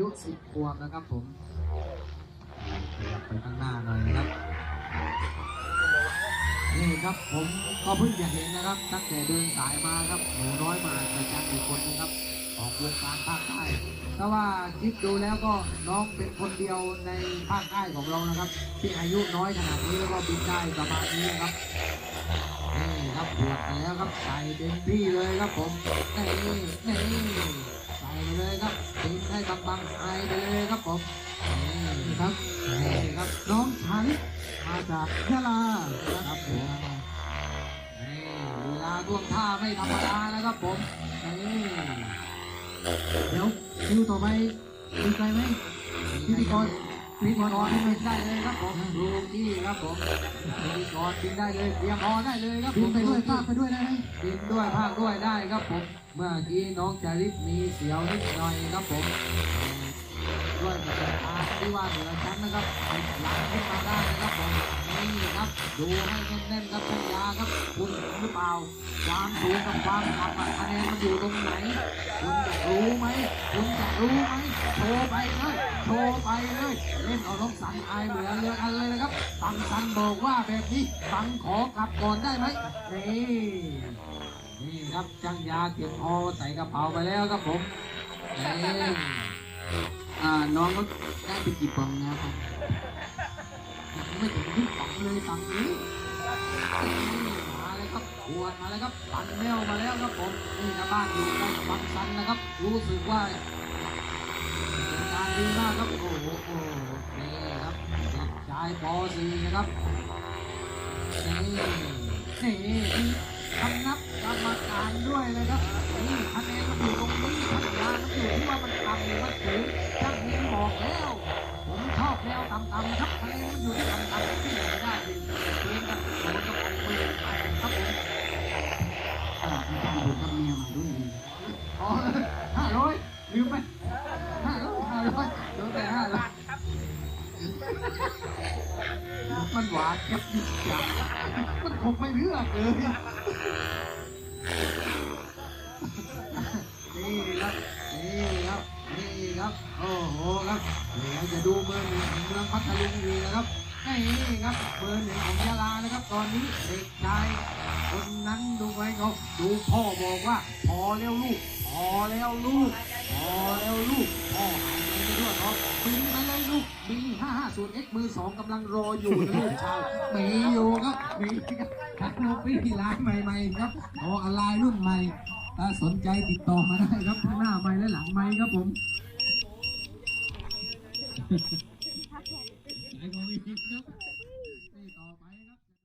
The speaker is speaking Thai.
ยุสิบขวบนะครับผมขยับไปข้างหน้าหน่อยนะครับ นี่ครับผมก็เพิ่งจะเห็นนะครับตั้งแต่เดินสายมาครับหนูน้อยมาประจันอีกคนนึงครับของวงการภาคใต้แต่ว่าคิดดูแล้วก็น้องเป็นคนเดียวในภาคใต้ของเรานะครับ ที่อายุน้อยขนาดนี้แล้วก็บินได้ประมาณนี้นะครับนี่ครับบวกไปแล้วครับใส่เต็มที่เลยครับผมนี่นี่ใส่ไปเลยครับ ได้บางๆใส่ไปเลยครับผมนี่ครับนี่ครับ น้องฉันมาจากยะลาครับผมนี่ลีลาท่วงท่าไม่ธรรมดานะครับผมนี่เดี๋ยวคิวต่อไปมีใครไหมพิธีกร พิธีกรที่ไม่ได้เลยครับผมดูที่ครับผมปีกรบินได้เลยเตรียมพอได้เลยครับผมไปด้วยภาคไปด้วยนะกินด้วยภาคด้วยได้ครับผม เมื่อกี้น้องจาริสมีเสียวนิดหน่อยครับผมด้วยกับทางที่ว่าเหนือชั้นนะครับหลังขึ้นมาได้ ครับ ดูให้แน่นๆครับชัญญาครับ คุณเห็นหรือเปล่า ความสูงกับความต่ำคะแนนมันอยู่ตรงไหน คุณจะรู้ไหม คุณจะรู้ไหม โชว์ไปเลย โชว์ไปเลย เล่นเอาน้องสันอายเหมือนเลยอะไรนะครับตังสันบอกว่าแบบนี้ตังขอกลับก่อนได้ไหมนี่นี่ครับจังยาเก็บพอใส่กระเป๋าไปแล้วครับผมนี่น้องก็ได้ไปกี่ปองแล้วครับ เลยตังนี้มาเลยครับขวดมาแล้วครับตันแมวมาแล้วครับผมนี่นะบ้านอยู่ใกล้กับบังซันนะครับ รู้สึกว่าเป็นการดีมากครับโอ้โหโอ้นี่ครับเด็กชายป .4 นะครับนี่นี่มีคำนับกรรมการด้วยเลยครับ มันหวานยับยิบยับมันคงไม่เลือกเลย นี่ครับ นี่ครับ นี่ครับ โอ้โหครับเดี๋ยวจะดูเมืองหนึ่งของเมืองพัทลุงดีนะครับ นี่ครับเมืองหนึ่งของยะลานะครับ ตอนนี้เด็กชายคนนั้นดูไว้เขาดูพ่อบอกว่า พอแล้วลูก พอแล้วลูก พอแล้วลูกพ่อ หายไปไม่ด้วยเขาบินไปเลยลูกบิน550 X มือสองกำลังรออยู่นะลูกชายมีอยู่ครับมีครับทางโนบี้ร้านใหม่ๆครับโอ้อะไรรุ่นใหม่ถ้าสนใจติดต่อมาได้ครับหน้าใหม่และหลังใหม่ครับผมขายของอีครับ